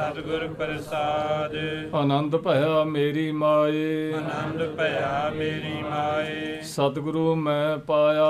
ਸਤਿਗੁਰ ਪ੍ਰਸਾਦ। ਆਨੰਦ ਭਇਆ ਮੇਰੀ ਮਾਏ। ਆਨੰਦ ਭਇਆ ਮੇਰੀ ਮਾਏ। ਸਤਿਗੁਰੂ ਮੈਂ ਪਾਇਆ।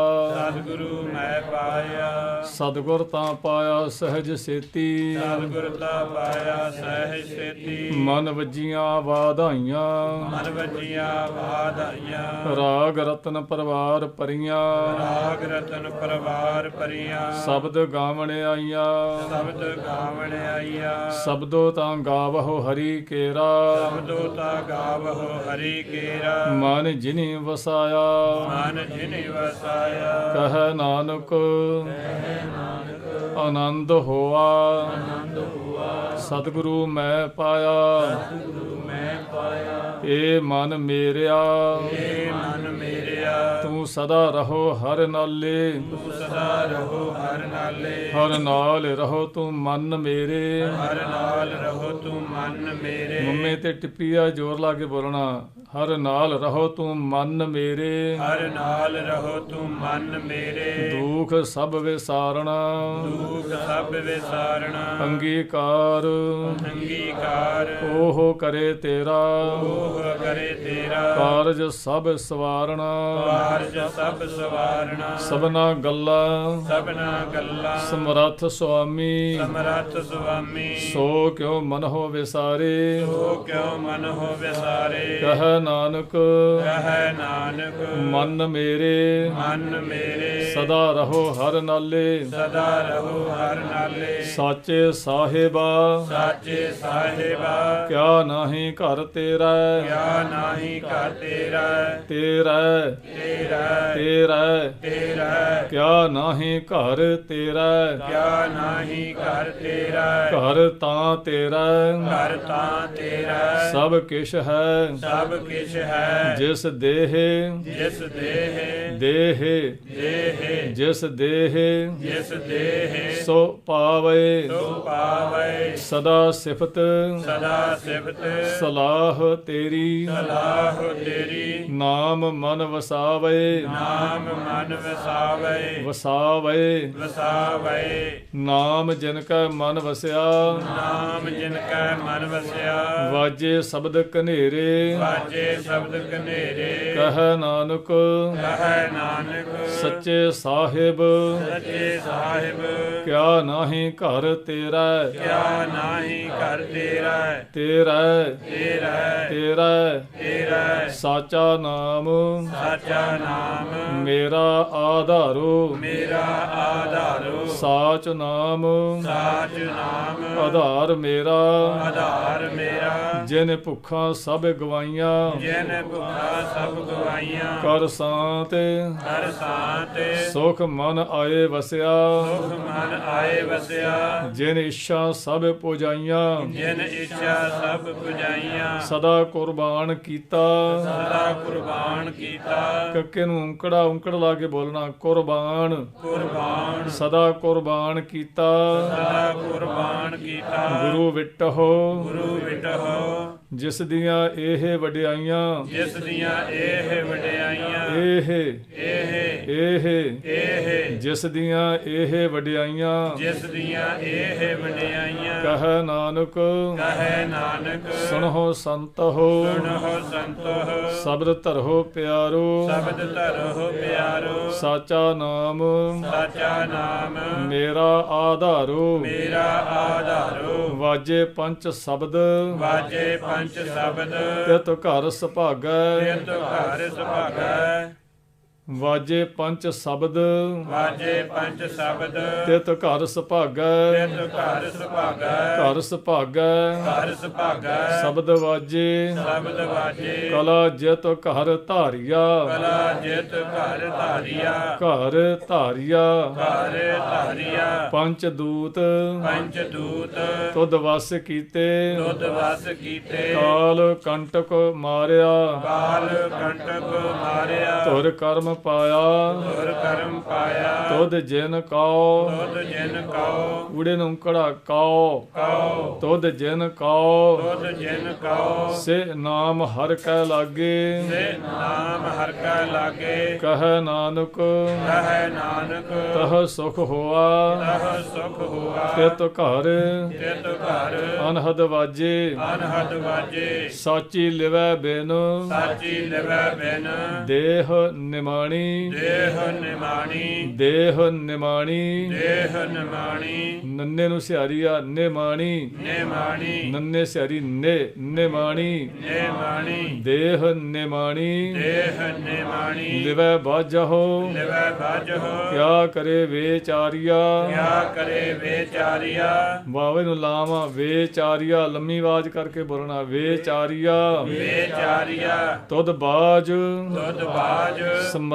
ਸਤਿਗੁਰੂ ਮੈਂ ਪਾਇਆ। ਸਤਿਗੁਰ ਤਾਂ ਪਾਇਆ ਸਹਿਜ ਸੇਤੀ। ਸਤਿਗੁਰ ਦਾ ਪਾਇਆ ਸਹਿ ਸੇਤੀ। ਮਨ ਵੱਜੀਆਂ ਵਾਧਾਈਆਂ। ਮਨ ਵਜੀਆਂ ਵਾਧਾਈਆਂ। ਰਾਗ ਰਤਨ ਪਰਵਾਰ ਪਰੀਆਂ। ਰਾਗ ਰਤਨ ਪਰਵਾਰ ਪਰੀਆਂ। ਸ਼ਬਦ ਗਾਵਣ ਆਈਆਂ। ਸ਼ਬਦ ਗਾਵਣ ਆਈਆ। ਸ਼ਬਦੋ ਤਾਂ ਗਾਵਹੁ ਹਰੀ ਕੇਰਾ। ਸ਼ਬਦੋ ਤਾ ਗਾਵਹੁ ਹਰੀ ਕੇਰਾ। ਮਨ ਜਿਨੀ ਵਸਾਇਆ। ਮਨ ਜਿਨਿ ਵਸਾਇਆ। ਕਹੈ ਨਾਨਕ। ਆਨੰਦ ਹੋਆ। ਆਨੰਦ ਹੋਆ। ਸਤਿਗੁਰੂ ਮੈਂ ਪਾਇਆ। ਸਤਿਗੁਰੂ ਮੈਂ ਪਾਇਆ। ਏ ਮਨ ਮੇਰਿਆ। ਏ ਮਨ ਮੇਰਿਆ। ਤੂੰ ਸਦਾ ਰਹੋ ਹਰ ਨਾਲੇ। ਤੂੰ ਸਦਾ ਰਹੋ ਹਰ ਨਾਲੇ ਹਰ ਨਾਲ ਰਹੋ ਤੂੰ ਮਨ ਮੇਰੇ। ਹਰ ਨਾਲ ਰਹੋ ਤੂੰ ਮਨ ਮੇਰੇ ਮੰਮੇ ਤੇ ਟਿੱਪੀਆ ਜ਼ੋਰ ਲਾ ਕੇ ਬੋਲਣਾ। ਹਰ ਨਾਲ ਰਹੋ ਤੂੰ ਮਨ ਮੇਰੇ। ਹਰ ਨਾਲ ਰਹੋ ਤੂੰ ਮਨ ਮੇਰੇ ਦੁਖ ਸਭ ਵਿਸਾਰਣਾ। ਦੁਖ ਸਭ ਵਿਸਾਰਣਾ ਅੰਗੀਕਾਰ। ਅੰਗੀਕਾਰ ਉਹ ਕਰੇ ਤੇਰਾ ਓਹ ਕਰੇ ਤੇਰਾ। ਕਾਰਜ ਸਭ ਸਵਾਰਣਾ। ਕਾਰਜ ਸਭ ਸਵਾਰਣਾ ਸਭਨਾ ਗੱਲਾਂ। ਸਭਨਾ ਗੱਲਾਂ। ਸਮਰੱਥ ਸੁਆਮੀ। ਸਮਰੱਥ ਸੁਆਮੀ। ਸੋ ਕਿਉ ਮਨ ਹੋ ਵਿਸਾਰੇ ਸੋ ਕਿਉ ਮਨ ਹੋ ਵਿਸਾਰੇ ਕਹ ਨਾਨਕ। ਕਹੈ ਨਾਨਕ। ਮਨ ਮੇਰੇ। ਮਨ ਮੇਰੇ। ਸਦਾ ਰਹੋ ਹਰ ਨਾਲੇ। ਸਦਾ ਰਹੋ ਹਰ ਨਾਲੇ। ਸਾਚੇ ਸਾਹਿਬਾ। ਸਾਚੇ ਸਾਹਿਬਾ। ਕਿਆ ਨਾਹੀ ਘਰ ਤੇਰਾ। ਕਿਆ ਨਾਹੀ ਘਰ ਤੇਰਾ। ਤੇਰਾ। ਤੇਰਾ। ਤੇਰਾ ਤੇਰਾ ਕਿਆ ਨਾਹੀ ਘਰ ਤੇਰਾ? ਕਿਆ ਨਾਹੀ ਘਰ ਤੇਰਾ? ਘਰ ਤਾਂ ਤੇਰਾ। ਘਰ ਤਾਂ ਤੇਰਾ। ਸਭ ਕਿਛ ਹੈ। ਸਭ ਕਿਛ ਹੈ। ਜਿਸ ਦੇਹ। ਜਿਸ ਦੇਹ। ਦੇਹ। ਦੇਹ। ਜਿਸ ਦੇਹ। ਜਿਸ ਦੇਹ। ਸੋ ਪਾਵੇ। ਸੋ ਪਾਵੈ। ਸਦਾ ਸਿਫਤ। ਸਦਾ ਸਿਫਤ। ਸਲਾਹ ਤੇਰੀ। ਸਲਾਹ ਤੇਰੀ। ਨਾਮ ਮਨ ਵਸਾਵੇ। ਨਾਮ ਮਨ ਵਸਾਵੈ। ਵਸਾਵੇ। ਵਸਾਵੈ। ਨਾਮ ਜਿਨ ਕੈ ਮਨ ਵਸਿਆ। ਨਾਮ ਜਿਨ ਕੈ ਮਨ ਵਸਿਆ। ਵਾਜੇ ਸ਼ਬਦ ਕਨੇਰੇ ਵਾਜੇ ਸ਼ਬਦ ਕਨੇਰੇ ਕਹੈ ਨਾਨਕ। ਕਹੈ ਨਾਨਕ। ਸੱਚੇ ਸਾਹਿਬ। ਸੱਚੇ ਸਾਹਿਬ। ਕਿਆ ਨਾਹੀ ਘਰ ਤੇਰਾ। ਕਿਆ ਨਾਹੀ ਘਰ ਤੇਰਾ। ਤੇਰਾ। ਤੇਰਾ। ਤੇਰਾ। ਤੇਰਾ। ਸਾਚਾ ਨਾਮ। ਸਾਚਾ ਨਾਮ ਮੇਰਾ ਆਧਾਰੋ ਮੇਰਾ ਆਧਾਰੋ। ਸਾਚ ਨਾਮ ਸਾਚ ਨਾਮ। ਆਧਾਰ ਮੇਰਾ ਆਧਾਰ ਮੇਰਾ। ਜਿਨ ਭੁੱਖਾਂ ਸਭ ਗਵਾਈਆਂ ਜਿਨ ਭੁਖਾ ਸਭ ਗਵਾਈਆਂ। ਕਰ ਸਾਤ ਹਰ ਸਾਤ ਸੁਖ ਮਨ ਆਏ ਵਸਿਆ। ਸੁਖ ਮਨ ਆਏ ਵਸਿਆ। ਜਿਨ ਇੱਛਾ ਸਭ ਪੁਜਾਈਆਂ ਜਿਨ ਇੱਛਾ ਸਭ ਪੁਜਾਈਆਂ। ਸਦਾ ਕੁਰਬਾਨ ਕੀਤਾ। ਸਦਾ ਕੁਰਬਾਨ ਕੀਤਾ। ਕੱਕੇ ਨੂੰ ਉਂਕੜਾ ਉਂਕੜ ਲਾ ਕੇ ਬੋਲਣਾ ਕੁਰਬਾਨ। ਕੁਰਬਾਨ। ਸਦਾ ਕੁਰਬਾਨ ਕੀਤਾ। ਸਦਾ ਕੁਰਬਾਨ ਕੀਤਾ। ਗੁਰੂ ਵਿਟਹੁ। ਗੁਰੂ ਵਿਟਹੁ। ਜਿਸ ਦੀਆਂ ਇਹ ਵਡਿਆਈਆਂ ਜਿਸ ਦੀਆਂ ਇਹ ਵਡਿਆਈਆਂ। ਇਹ ਇਹ ਇਹ ਇਹ ਜਿਸ ਦੀਆਂ ਇਹ ਵਡਿਆਈਆਂ ਜਿਸ ਦੀਆਂ ਇਹ ਵਡਿਆਈਆਂ ਕਹੈ ਨਾਨਕ ਕਹੈ ਨਾਨਕ ਸੁਣੋ ਸੰਤੋ ਸੁਣੋ ਸੰਤੋ ਸਬਦ ਧਰੋ ਪਿਆਰੋ ਸ਼ਬਦ ਧਰੋ ਪਿਆਰੋ ਸਾਚਾ ਨਾਮ ਸਾਚਾ ਨਾਮ ਮੇਰਾ ਆਧਾਰੋ ਮੇਰਾ ਆਧਾਰੋ ਵਾਜੇ ਪੰਜ ਸ਼ਬਦ ਵਾਜੇ ਪੰਜ ਸ਼ਬਦ ਤਿਤ ਘਰ ਸੁਭਾਗੈ ਤਿਤ ਘਰ ਸੁਭਾਗੈ ਵਾਜੇ ਪੰਜ ਸ਼ਬਦ। ਵਾਜੇ ਪੰਜ ਸ਼ਬਦ। ਤਿਤ ਘਰ ਸੁਭਾਗੈ। ਤਿਤ ਘਰ ਸੁਭਾਗੈ। ਘਰ ਸੁਭਾਗੈ। ਘਰ ਸੁਭਾਗੈ। ਸ਼ਬਦ ਵਾਜੇ। ਸ਼ਬਦ ਵਾਜੇ। ਕਲਾ ਜਿਤ ਘਰ ਧਾਰਿਆ। ਕਲਾ ਜਿਤ ਘਰ ਧਾਰਿਆ। ਘਰ ਧਾਰਿਆ। ਘਰ ਧਾਰਿਆ। ਪੰਜ ਦੂਤ। ਪੰਜ ਦੂਤ। ਤੁਧ ਵਸ ਕੀਤੇ। ਦੁੱਧ ਵਸ ਕੀਤੇ। ਕਾਲ ਕੰਟਕ ਮਾਰਿਆ। ਕਾਲ ਕੰਟਕ ਮਾਰਿਆ। ਧੁਰ ਕਰਮ ਪਾਇਆ। ਗੁਰ ਕਰਮ ਪਾਇਆ। ਤੁਧ ਜਿਨ ਕਉ ਤੁਧ ਜਿਨ ਕਉ ਊੜੇ ਨੂੰ ਕੜਾ ਕਉ ਕਉ ਤੁਧ ਜਿਨ ਕਉ ਤੁਧ ਜਿਨ ਕਉ ਸੇ ਨਾਮ ਹਰ ਕੈ ਲਾਗੇ। ਸੇ ਨਾਮ ਹਰ ਕਾ ਲਾਗੇ। ਕਹੈ ਨਾਨਕ। ਕਹੈ ਨਾਨਕ। ਤਹ ਸੁਖ ਹੋਆ। ਤਹ ਸੁਖ ਹੋਆ। ਤਿਤ ਘਰ। ਤਿਤ ਘਰ। ਅਨਹਦ ਵਾਜੇ। ਅਨਹਦ ਵਾਜੇ। ਸਾਚੀ ਲਿਵੈ ਬਿਨ। ਸਾਚੀ ਲਿਵੈ ਬਿਨ। ਦੇਹ ਨਿਮਾਣੀ ਦੇਹ ਨਿਮਾਣੀ। ਦੇਹ ਨਿਮਾਣੀ। ਦੇਹ ਨਿਮਾਣੀ। ਨੰਨੇ ਨੂੰ ਸਿਹਾਰੀਆ ਨਿਮਾਣੀ। ਨਿਮਾਣੀ। ਨੰਨੇ ਸਿਹਾਰੀ ਨੇ ਨਿਮਾਣੀ। ਨਿਮਾਣੀ। ਦੇਹ ਨਿਮਾਣੀ। ਦੇਹ ਨਿਮਾਣੀ। ਲਿਵੈ ਬਾਜਹੁ ਲਿਵੈ ਬਾਜਹੁ ਕਿਆ ਕਰੇ ਵੇਚਾਰੀਆ। ਕਿਆ ਕਰੇ ਵਿਚਾਰੀਆ। ਬਾਵੇ ਨੂੰ ਲਾਵਾਂ ਵੇਚਾਰੀਆ। ਲੰਮੀ ਆਵਾਜ਼ ਕਰਕੇ ਬੋਲਣਾ ਵੇਚਾਰੀਆ। ਵਿਚਾਰੀਆ। ਤੁਧ ਬਾਜ। ਦੁੱਧ ਬਾਜ।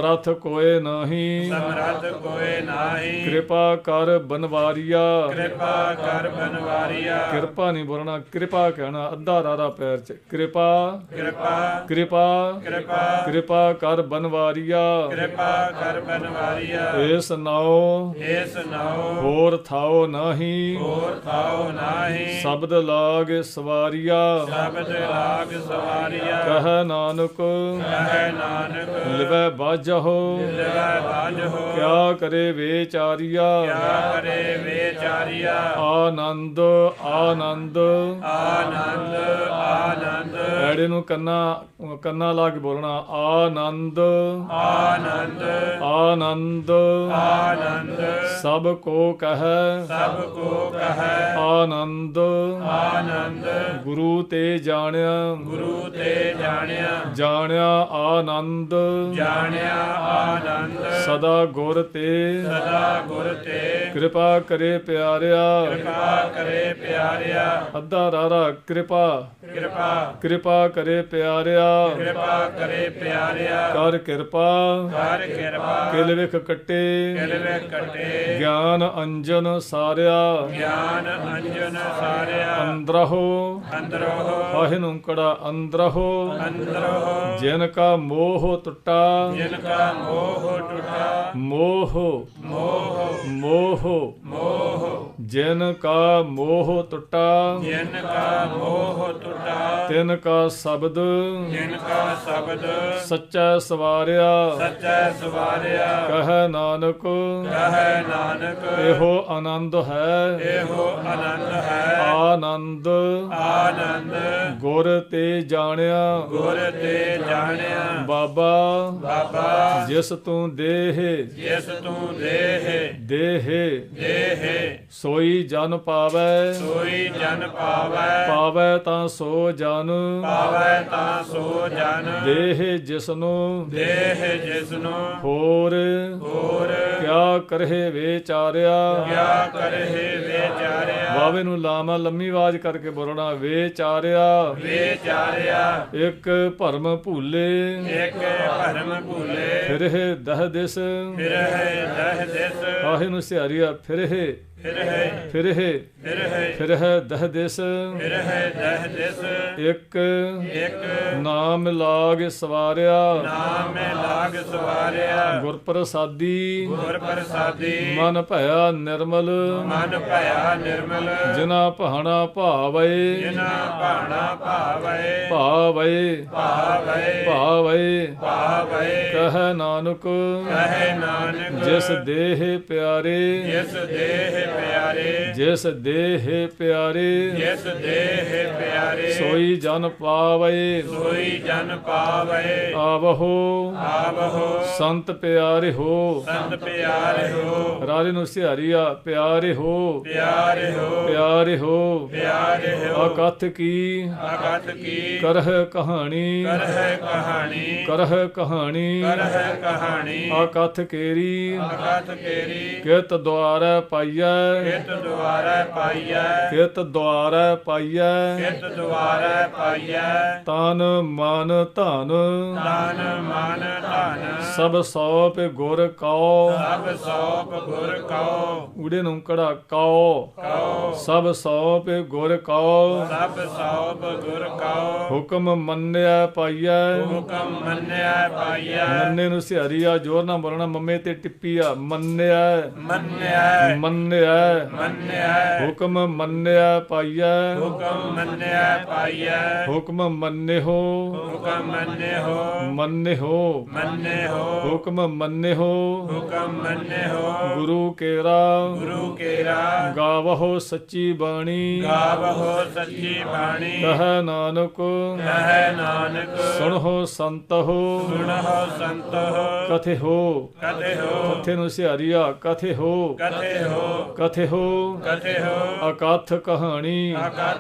ਸਮਰੱਥ ਕੋਏ ਨਹੀਂ। ਸਮਰੱਥ ਕੋਏ ਨਾਹੀ। ਕਿਰਪਾ ਕਰ ਬਨਵਾਰੀਆ। ਕਿਰਪਾ ਕਰ ਬਨਵਾਰੀਆ। ਕਿਰਪਾ ਨਹੀਂ ਬੋਲਣਾ ਕਿਰਪਾ ਕਹਿਣਾ ਅੱਧਾ ਰਾਰਾ ਪੈਰ ਚ। ਕਿਰਪਾ। ਕਿਰਪਾ। ਕਿਰਪਾ। ਕਿਰਪਾ। ਕਿਰਪਾ ਕਰ ਬਨਵਾਰੀਆ। ਕਿਰਪਾ ਕਰ ਬਨਵਾਰੀਆ। ਏਸ ਨਾਉ ਇਸ ਨਾਉ ਹੋਰ ਥਾਉ ਨਹੀਂ। ਹੋਰ ਥਾਉ ਨਾਹੀ। ਸ਼ਬਦ ਲਾਗ ਸਵਾਰੀਆ। ਸ਼ਬਦ ਲਾਗ ਸਵਾਰੀਆ। ਕਹੈ ਨਾਨਕ। ਕਹੈ ਨਾਨਕ। ਲਿਵੈ ਬਾਜਹੁ ਲਿਵੈ ਬਾਜਹੁ ਕਿਆ ਕਰੇ ਵੇਚਾਰੀਆ ਕਿਆ ਕਰੇ ਵਿਚਾਰੀਆ ਆਨੰਦ ਆਨੰਦ। ਆਨੰਦ ਆਨੰਦ ਐੜੇ ਨੂੰ ਕੰਨਾ ਕੰਨਾ ਲਾ ਕੇ ਬੋਲਣਾ। ਆਨੰਦ। ਆਨੰਦ। ਆਨੰਦ ਆਨੰਦ ਸਭ ਕੋ ਕਹੈ। ਸਭ ਕੋ ਕਹੈ ਆਨੰਦ। ਆਨੰਦ ਗੁਰੂ ਤੇ ਜਾਣਿਆ। ਗੁਰੂ ਤੇ ਜਾਣਿਆ ਜਾਣਿਆ ਆਨੰਦ। ਜਾਣਿਆ ਆਨੰਦ। ਸਦਾ ਗੁਰ ਤੇ ਸਦਾ ਗੁਰ ਤੇ ਕਿਰਪਾ ਕਰੇ ਪਿਆਰਿਆ। ਕਿਰਪਾ ਕਰੇ ਪਿਆਰਿਆ। ਅੱਧਾ ਰਾਰਾ ਕਿਰਪਾ। ਕਿਰਪਾ। ਕਿਰਪਾ ਕਰੇ ਪਿਆਰਿਆ। ਕਿਰਪਾ ਕਰੇ ਪਿਆਰਿਆ। ਕਰ ਕਿਰਪਾ। ਕਰ ਕਿਰਪਾ। ਕਿਲ ਵਿਖ ਕੱਟੇ। ਕਿਲਵੇ ਕਟੇ। ਗਿਆਨ ਅੰਜਨ ਸਾਰਿਆ। ਗਿਆਨ ਅੰਜਨ ਸਾਰਿਆ। ਅੰਦਰਹੁ। ਅੰਦਰੋ ਫਾਹਿ ਨੂੰ ਕੜਾ ਅੰਦਰਹੁ। ਅੰਦਰੋ ਜਿਨ ਕਾ ਮੋਹ ਟੁੱਟਾ। ਜਿਨ ਕਾ ਮੋਹ ਟੁਟਾ। ਮੋਹ ਮੋਹ ਮੋਹ ਮੋਹ। ਜਿਨ ਕਾ ਮੋਹ ਟੁੱਟਾ ਜਿਨ ਕਾ ਮੋਹ ਟੁਟਾ ਤਿਨ ਕਾ ਸ਼ਬਦ ਜਿਨ ਕਾ ਸ਼ਬਦ ਸੱਚਾ ਸਵਾਰਿਆ ਸੱਚਾ ਸਵਾਰਿਆ। ਕਹੈ ਨਾਨਕ ਕਹੈ ਨਾਨਕ। ਇਹੋ ਆਨੰਦ ਹੈ। ਇਹੋ ਆਨੰਦ ਹੈ। ਆਨੰਦ ਆਨੰਦ। ਗੁਰ ਤੇ ਜਾਣਿਆ। ਗੁਰ ਤੇ ਜਾਣਿਆ। ਬਾਬਾ ਬਾਬਾ। ਜਿਸ ਤੂੰ ਦੇਹ ਜਿਸ ਤੂੰ ਦੇਹ। ਦੇਹ। ਦੇਹ। ਸੋਈ ਜਨ ਪਾਵੈ। ਸੋਈ ਜਨ ਪਾਵੈ। ਪਾਵੈ ਤਾਂ ਸੋ ਜਨ। ਪਾਵੈ ਤਾਂ ਸੋ ਜਨ। ਦੇਹ ਜਿਸਨੂੰ। ਦੇਹ ਜਿਸਨੂੰ। ਹੋਰ। ਹੋਰ। ਕਿਆ ਕਰਹਿ ਵਿਚਾਰਿਆ ਕਿਆ ਕਰਹਿ ਵਿਚਾਰਿਆ ਬਾਵੇ ਨੂੰ ਲਾਮਾ ਲੰਮੀ ਆਵਾਜ਼ ਕਰਕੇ ਬੋਲਣਾ ਵਿਚਾਰਿਆ ਵਿਚਾਰਿਆ ਇੱਕ ਭਰਮ ਭੂਲੇ। ਇੱਕ ਭਰਮ ਭੂਲੇ। ਫਿਰਹਿ ਦਹ ਦਿਸ। ਫਿਰ ਹੈ ਦਹ ਦਿਸ। ਆਹੇ ਨੂੰ ਸਿਹਾਰੀਆ ਫਿਰਹਿ ਫਿਰ ਹੈ। ਫਿਰਹਿ ਫਿਰ ਹੈ। ਫਿਰਹਿ ਦਹ ਦਿਸ। ਫਿਰ ਹੈ ਦਹ ਦਿਸ। ਇੱਕ। ਇੱਕ। ਨਾਮ ਲਾਗ ਸਵਾਰਿਆ। ਨਾਮ ਲਾਗ ਸਵਾਰਿਆ। ਗੁਰ ਪ੍ਰਸਾਦੀ ਗੁਰ ਪ੍ਰਸਾਦੀ ਮਨ ਭਇਆ ਨਿਰਮਲ। ਮਨ ਭਇਆ ਨਿਰਮਲ। ਜਿਨਾ ਭਾਣਾ ਭਾਵੈ। ਜਿਨਾ ਭਾਣਾ ਭਾਵੈ। ਭਾਵੈ। ਭਾਵੈ। ਭਾਵੈ। ਭਾਵੈ। ਕਹੈ ਨਾਨਕ। ਕਹੇ ਨਾਨਕ। ਜਿਸ ਦੇਹ ਪਿਆਰੇ। ਜਿਸ ਦੇਹ ਪਿਆਰੇ। ਜਿਸ ਦੇਹ ਪਿਆਰੇ ਜਿਸ ਦੇਹ ਪਿਆਰੇ। ਸੋਈ ਜਨ ਪਾਵੈ। ਸੋਈ ਜਨ ਪਾਵੈ। ਆਵਹੋ। ਆਵਹੋ। ਸੰਤ ਪਿਆਰੇ ਹੋ। ਸੰਤ ਪਿਆਰੇ ਹੋ। ਰਾਜੇ ਨੂੰ ਸਿਹਾਰੀਆ ਪਿਆਰੇ ਹੋ। ਪਿਆਰੇ ਹੋ। ਪਿਆਰੇ ਹੋ। ਪਿਆਰੇ ਹੋ। ਅਕਥ ਕੀ। ਅਗਤ ਕੀ। ਕਰਹਿ ਕਹਾਣੀ। ਕਰਹਿ ਕਹਾਣੀ। ਕਰਹਿ ਕਹਾਣੀ। ਕਰਹਿ ਕਹਾਣੀ। ਅਕਥ ਕੇਰੀ। ਅਗਤ ਕੇਰੀ। ਕਿਤ ਦੁਆਰੈ ਪਾਈਐ। ਕਿਤ ਦੁਆਰੈ ਪਾਈਐ। ਕਿਤ ਦੁਆਰੈ ਪਾਈਐ। ਕਿਤ ਦੁਆਰੈ ਪਾਈਐ। ਤਨ ਮਨ ਧਨ। ਤਨ ਮਨ ਧਨ। ਸਭ ਸੌਪ ਗੁਰ ਕਉ। ਸਭ ਸੋਪ ਗੁਰ ਕਉ। ਉੜੇ ਨੂੰ ਕੜਾ ਕਉ। ਕਉ। ਸਭ ਸੌਪ ਗੁਰ ਕਉ। ਸਭ ਸੋਪ ਗੁਰ ਕਉ। ਹੁਕਮ ਮੰਨਿਆ ਪਾਈਐ। ਹੁਕਮ ਮੰਨਿਆ ਪਾਈਐ। ਮੰਨੇ ਨੂੰ ਸਿਹਰੀਆ ਜੋਰ ਨਾਲ ਬੋਲਣਾ ਮੰਮੇ ਤੇ ਟਿੱਪੀ ਆ ਮੰਨਿਆ। ਮੰਨਿਆ। ਮੰਨਿਆ। ਮੰਨਿਆ। ਹੁਕਮ ਮੰਨਿਆ ਪਾਈਐ। ਹੁਕਮ ਮੰਨਿਆ ਪਾਈਐ। ਹੁਕਮ ਮੰਨਿਓ ਹੁਕਮ ਮੰਨਿਓ ਮੰਨਿਓ ਮੰਨਿਓ ਹੁਕਮ ਮੰਨਿਓ ਹੁਕਮ ਮੰਨਿਓ ਗੁਰੂ ਕੇਰਾ। ਗੁਰੂ ਕੇਰਾ। ਗਾਵਹੁ ਸੱਚੀ ਬਾਣੀ। ਗਾਵਹੋ ਸੱਚੀ ਬਾਣੀ। ਕਹੈ ਨਾਨਕ। ਕਹੈ ਨਾਨਕ। ਸੁਣੋ ਸੰਤਹੁ। ਸੁਣਹੁ ਸੰਤੋ ਕਥੇ ਹੋ ਕਥੇ ਹੋ ਕਥੇ ਨੂੰ ਸਿਹਰੀਆ। ਕਥੇ ਹੋ ਕਥੇ ਹੋ ਕਥੇ ਹੋ ਕਥੇ ਹੋ ਅਕਥ ਕਹਾਣੀ ਅਕਥ